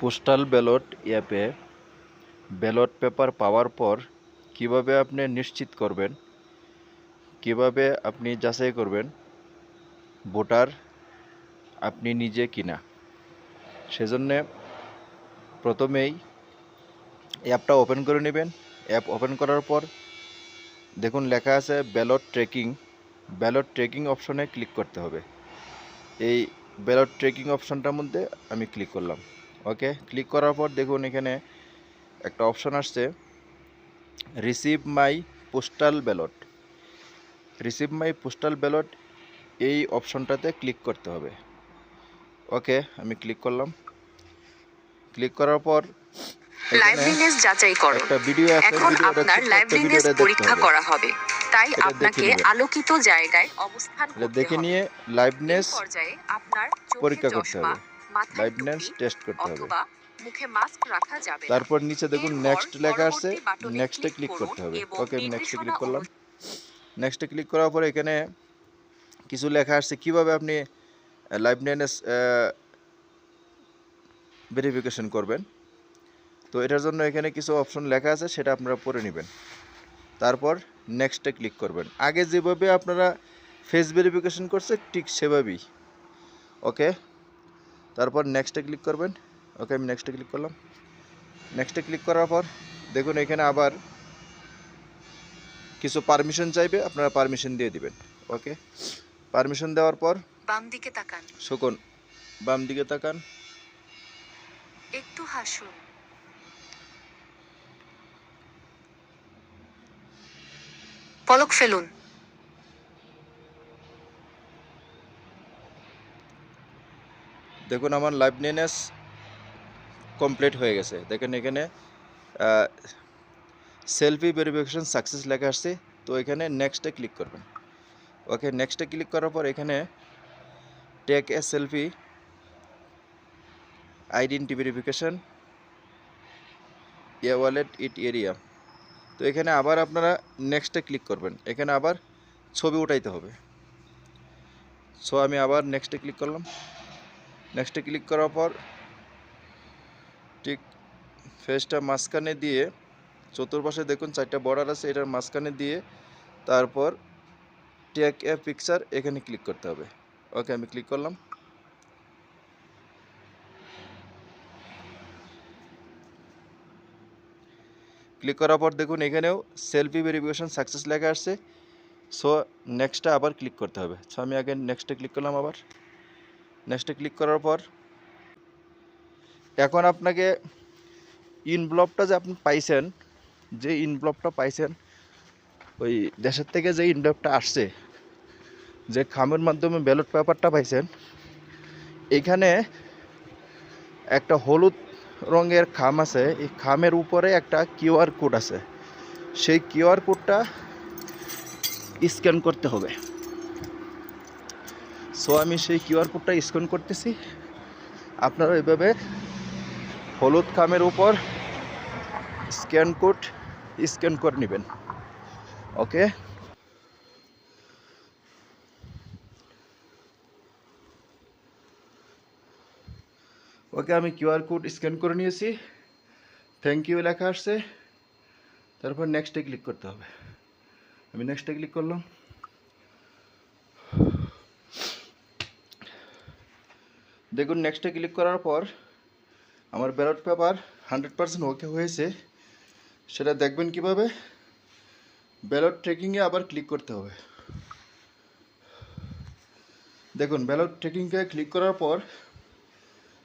Postal ballot অ্যাপে ballot paper পাওয়ার পর কীভাবে আপনি নিশ্চিত করবেন? কীভাবে আপনি যাচাই করবেন? ভোটার আপনি নিজে কিনা? সেজন্যে প্রথমেই অ্যাপটা ওপেন করে নেবেন। অ্যাপ ওপেন করার পর দেখুন লেখা আছে ব্যালট ট্রেকিং ব্যালট ট্রেকিং অপশনে ক্লিক করতে হবে। এই ব্যালট ট্রেকিং অপশনটার মধ্যে আমি ক্লিক করলাম। ওকে ক্লিক করার পর দেখুন এখানে একটা অপশন আসছে। Receive my postal ballot receive my postal ballot এই অপশনটাতে ক্লিক করতে হবে। ওকে আমি ক্লিক করলাম। ক্লিক করার পর লাইভলিনেস যাচাই করুন। একটা ভিডিও আছে এখন আপনার লাইভলিনেস পরীক্ষা করা হবে। তাই দেখে আপনাকে আলোকিত জায়গায় অবস্থান এটা করতে দেখে নিয়ে লাইভনেস এই পর্যায়ে আপনার পরীক্ষা করতে হবে। লাইভনেস টেস্ট করতে হবে। অথবা মুখে মাস্ক রাখা যাবে তারপর নিচে দেখুন নেক্সট লেখা আছে নেক্সটে ক্লিক করতে হবে। ওকে নেক্সটে ক্লিক করলাম। নেক্সটে ক্লিক করার পরে এখানে কিছু লেখা আসছে কীভাবে আপনি লাইভনেস ভেরিফিকেশন করবেন। তো এটার জন্য এখানে কিছু অপশন লেখা আছে সেটা আপনারা পড়ে নেবেন। তারপর নেক্সটে ক্লিক করবেন। আগে যেভাবে আপনারা ফেস ভেরিফিকেশন করছে ঠিক সেভাবেই। ওকে তারপর নেক্সটে ক্লিক করবেন। ওকে আমি নেক্সটে ক্লিক করলাম। নেক্সটে ক্লিক করার পর দেখুন এখানে আবার কিছু পারমিশন চাইবে আপনারা পারমিশন দিয়ে দিবেন। ওকে পারমিশন দেওয়ার পর বাম দিকে তাকান। শকুন বাম দিকে তাকান। একটু হাসুন। পলক ফেলুন। দেখুন, আমার লাইভনেস কমপ্লিট হয়ে গেছে। দেখেন এখানে সেলফি ভেরিফিকেশন সাকসেস লেখা আসছে। তো এখানে নেক্সটে ক্লিক করবেন। ওকে নেক্সটে ক্লিক করার পর এখানে take a selfie identity verification a wallet it area তো এখানে আবার আপনারা নেক্সটে ক্লিক করবেন। এখানে আবার ছবি উঠাইতে হবে। সো আমি আবার নেক্সটে ক্লিক করলাম। নেক্সটে ক্লিক করার পর, ঠিক ফেসটা মাঝখানে দিয়ে চতুর্পাশে দেখুন চারটা বর্ডার আছে, এটার মাঝখানে দিয়ে তারপর টেক এ পিকচার এখানে ক্লিক করতে হবে। ওকে আমি ক্লিক করলাম। ক্লিক করার পর দেখুন এখানেও সেলফি ভেরিফিকেশন সাকসেস লেখা আসছে। সো নেক্সটটা আবার ক্লিক করতে হবে। সো আমি আগে নেক্সটে ক্লিক করলাম আবার। নেক্সটে ক্লিক করার পর, এখন আপনাকে ইনভলভটা যে আপনি পাইছেন, যে ইনভলভটা পাইছেন, ওই দেশের থেকে যে ইনভলভটা আসছে, যে খামের মাধ্যমে ব্যালট পেপারটা পাইছেন, এখানে একটা হলুদ রঙের খাম আছে, এই খামের উপরে একটা কিউআর কোড আছে। সেই কিউআর কোডটা স্ক্যান করতে হবে। সো আমি সেই কিউআর কোডটা স্ক্যান করতেছি। আপনারা এভাবে হলুদ খামের উপর স্ক্যান কোড স্ক্যান করে নেবেন। ওকে? ওকে, আমি কিউআর কোড স্ক্যান করে নিয়েছি। থ্যাংক ইউ লেখা আসছে। তারপর নেক্সটে ক্লিক করতে হবে। আমি নেক্সটে ক্লিক করলাম। দেখুন নেক্সটে ক্লিক করার পর আমার ballot paper hundred percent okay হয়েছে। সেটা দেখবেন কীভাবে? ব্যালট ট্রেকিংয়ে আবার ক্লিক করতে হবে। দেখুন ব্যালট ট্রেকিংকে ক্লিক করার পর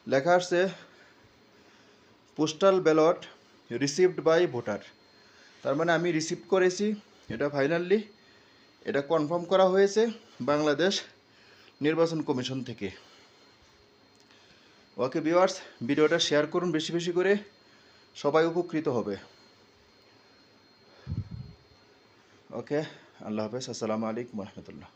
লেখা আসছে postal ballot received by voter তার মানে আমি রিসিভ করেছি, এটা ফাইনালি এটা কনফার্ম করা হয়েছে বাংলাদেশ নির্বাচন কমিশন থেকে। ওকে ভিউয়ার্স, ভিডিওটা শেয়ার করুন বেশি বেশি করে। সবাই উপকৃত হবে। ওকে, আল্লাহ হাফেজ। আসসালামু আলাইকুম রহমতুল্লাহ।